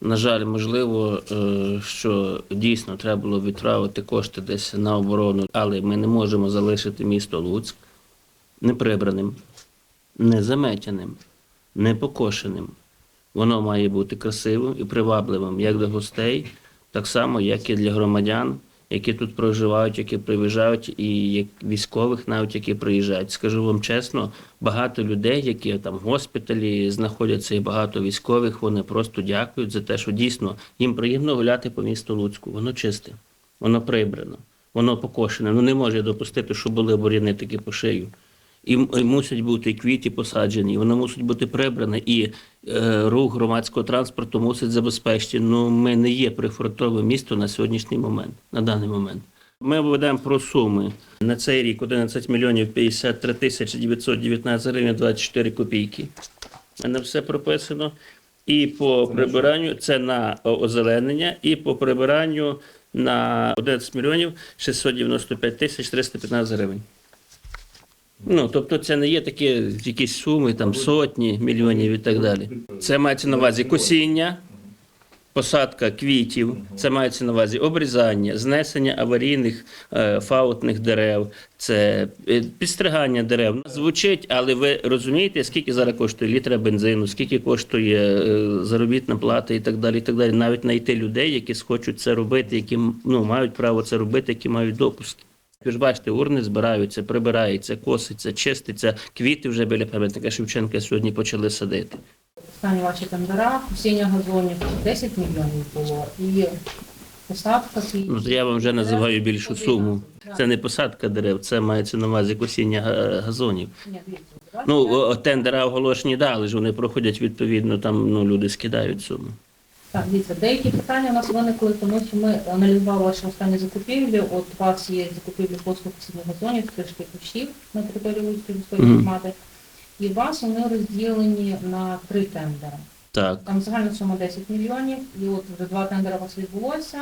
На жаль, можливо, е, що дійсно треба було відправити кошти десь на оборону, але ми не можемо залишити місто Луцьк неприбраним, незаметяним, непокошеним. Воно має бути красивим і привабливим як для гостей, так само, як і для громадян, які тут проживають, які приїжджають, і як військових, навіть які приїжджають. Скажу вам чесно, багато людей, які там в госпіталі знаходяться, і багато військових, вони просто дякують за те, що дійсно їм приємно гуляти по місту Луцьку. Воно чисте, воно прибрано, воно покошене. Ну не може допустити, що були бур'яни такі по шию. І, мусять бути квіти посаджені, і воно мусить бути прибране, і е, рух громадського транспорту мусить забезпечити. Ну, ми не є прифронтове місто на сьогоднішній момент, на даний момент. Ми ведемо про суми на цей рік 11 мільйонів 53 тисячі 919 гривень 24 копійки. Мене все прописано. І по прибиранню це на озеленення, і по прибиранню на 11 мільйонів 695 тисяч 315 гривень. Ну, тобто це не є такі якісь суми, там сотні мільйонів і так далі. Це мається на увазі косіння, посадка квітів, це мається на увазі обрізання, знесення аварійних е, фаутних дерев, це е, підстригання дерев. Звучить, але ви розумієте, скільки зараз коштує літра бензину, скільки коштує е, заробітна плата і так далі. І так далі. Навіть знайти людей, які схочуть це робити, які ну, мають право це робити, які мають допуски. Ви ж бачите, урни збираються, прибираються, коситься, чиститься. Квіти вже біля пам'ятника Шевченка сьогодні почали садити. Останні ваші тендера, посіння газонів 10 мільйонів було і посадка. Ну, я вам вже називаю більшу суму. Це не посадка дерев, це мається на увазі косіння газонів. Дивіться, давайте Ну, тендера оголошені дали ж вони проходять відповідно, там ну, люди скидають суму. Так, дивіться, деякі питання у нас виникли, тому що ми аналізували ваші останні закупівлі. От у вас є закупівлі послуг посіння газонів, стрижки кущів на території Луцької міської громади. І у вас вони розділені на три тендери. Так. Там загальна сума 10 мільйонів, і от вже два тендери у вас відбулося,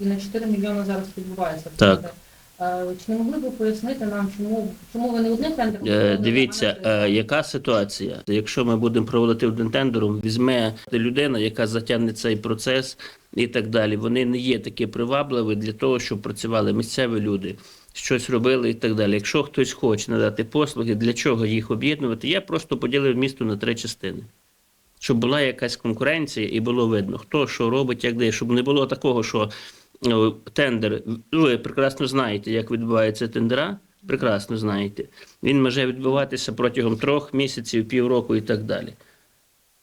і на 4 мільйони зараз відбувається Так. Е, Чи не могли б ви пояснити нам, чому, чому ви не одним тендером? Е, Дивіться, е, яка ситуація? Якщо ми будемо проводити один тендером, візьме людина, яка затягне цей процес і так далі. Вони не є такі привабливі для того, щоб працювали місцеві люди, щось робили і так далі. Якщо хтось хоче надати послуги, для чого їх об'єднувати, я просто поділив місто на три частини. Щоб була якась конкуренція і було видно, хто що робить, як де, щоб не було такого, що тендер, ви прекрасно знаєте, як відбуваються тендера, прекрасно знаєте. Він може відбуватися протягом трьох місяців, півроку і так далі.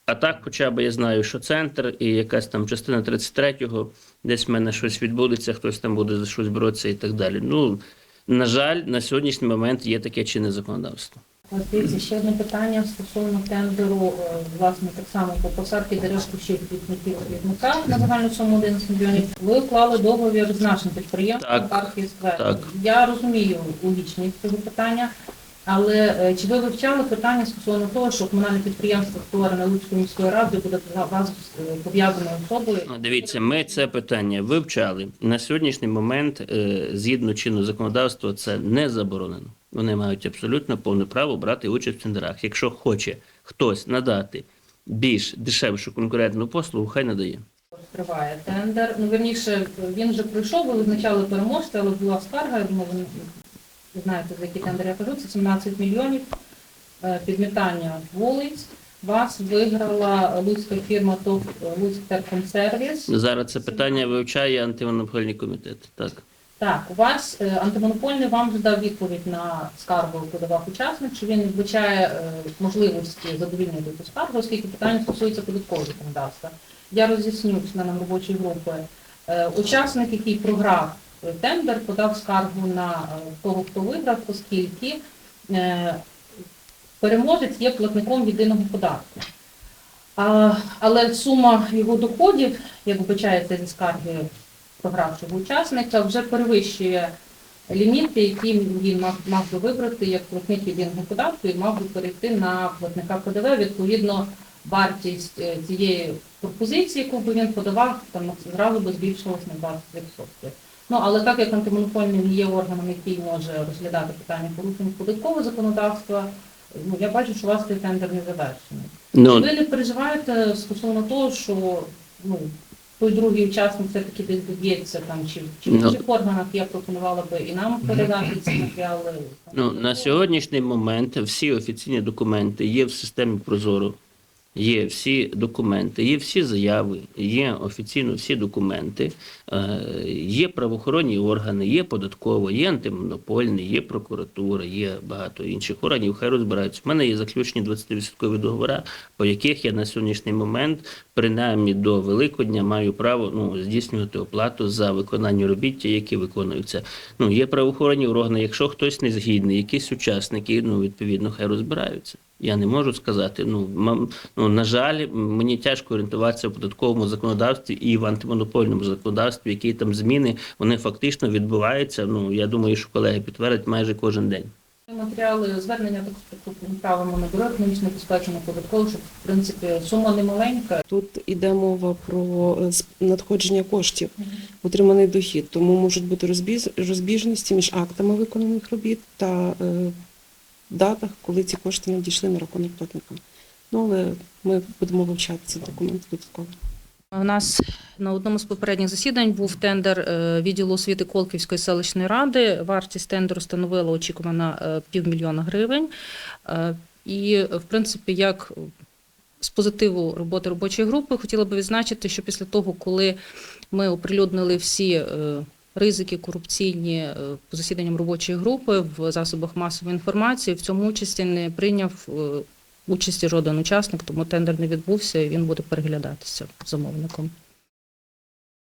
А так, хоча б я знаю, що центр і якась там частина 33-го, десь в мене щось відбудеться, хтось там буде за щось боротися і так далі. Ну, на жаль, на сьогоднішній момент є таке чинне законодавство. Дивіться, ще одне питання стосовно тендеру, е, власне, так само по посадки дерев кущів квітників квітника на загальну суму 11 мільйонів. Ви уклали договір з нашим підприємством Сквер». так. Я розумію логічність цього питання, але е, чи ви вивчали питання стосовно того, що комунальне підприємство створене Луцькою міською радою буде вас е, пов'язаною особою? Дивіться, ми це питання вивчали. На сьогоднішній момент, згідно чинного законодавства, це не заборонено. Вони мають абсолютно повне право брати участь в тендерах. Якщо хоче хтось надати більш дешевшу конкурентну послугу, хай надає. Триває тендер. Ну, верніше, він вже пройшов, ви визначали переможця, але була скарга, я думаю, ви знаєте, за які тендери я кажу, це 17 мільйонів е, підмітання вулиць. Вас виграла луцька фірма ТОВ Луцьк Теркомсервіс. Зараз це питання вивчає антимонопольний комітет. Так. Так, у вас е, антимонопольний вам вже дав відповідь на скаргу подавав учасник, що він вбачає е, можливості задовільнити цю скаргу, оскільки питання стосується податкового законодавства. Я роз'ясню членам робочої групи. Е, Учасник, який програв тендер, подав скаргу на того, хто виграв, оскільки переможець є платником єдиного податку. Але сума його доходів, як вбачається зі скарги програвшого учасника, вже перевищує ліміти, які він мав, мав би вибрати як платник єдиного податку і мав би перейти на платника ПДВ. Відповідно, вартість е, цієї пропозиції, яку би він подавав, там зразу би збільшилась на 20%. Ну, але так як антимонопольний не є органом, який може розглядати питання порушень податкового законодавства, ну, я бачу, що у вас цей тендер не завершений. Ну, Ви не переживаєте стосовно того, що ну, той другий учасник все-таки десь доб'ється там, чи, чи в Ну. інших органах, я пропонувала би і нам передати ці матеріали. Ну, на сьогоднішній момент всі офіційні документи є в системі Прозоро. Є всі документи, є всі заяви, є офіційно всі документи, е, є правоохоронні органи, є податково, є антимонопольний, є прокуратура, є багато інших органів. Хай розбираються. У мене є заключені 20% договори, по яких я на сьогоднішній момент, принаймні до Великодня, маю право ну, здійснювати оплату за виконання робіття, які виконуються. Ну, є правоохоронні органи. Якщо хтось не згідний, якісь учасники, ну відповідно, хай розбираються. Я не можу сказати. Ну, мам- ну на жаль, мені тяжко орієнтуватися в податковому законодавстві і в антимонопольному законодавстві, які там зміни вони фактично відбуваються. Ну я думаю, що колеги підтвердять майже кожен день. Матеріали звернення також направимо на бюро економічної безпеки на податкову, щоб в принципі сума не маленька. Тут іде мова про е, з- надходження коштів, отриманий дохід, тому можуть бути розбіжності між актами виконаних робіт та е, датах, коли ці кошти надійшли на рахунок платника. Ну, але ми будемо вивчати ці документи додатково. У нас на одному з попередніх засідань був тендер е, відділу освіти Колківської селищної ради. Вартість тендеру становила очікувана е, півмільйона гривень. Е, І, в принципі, як з позитиву роботи робочої групи, хотіла би відзначити, що після того, коли ми оприлюднили всі ризики корупційні е, по засіданням робочої групи в засобах масової інформації, в цьому участі не прийняв е, участі жоден учасник, тому тендер не відбувся і він буде переглядатися замовником.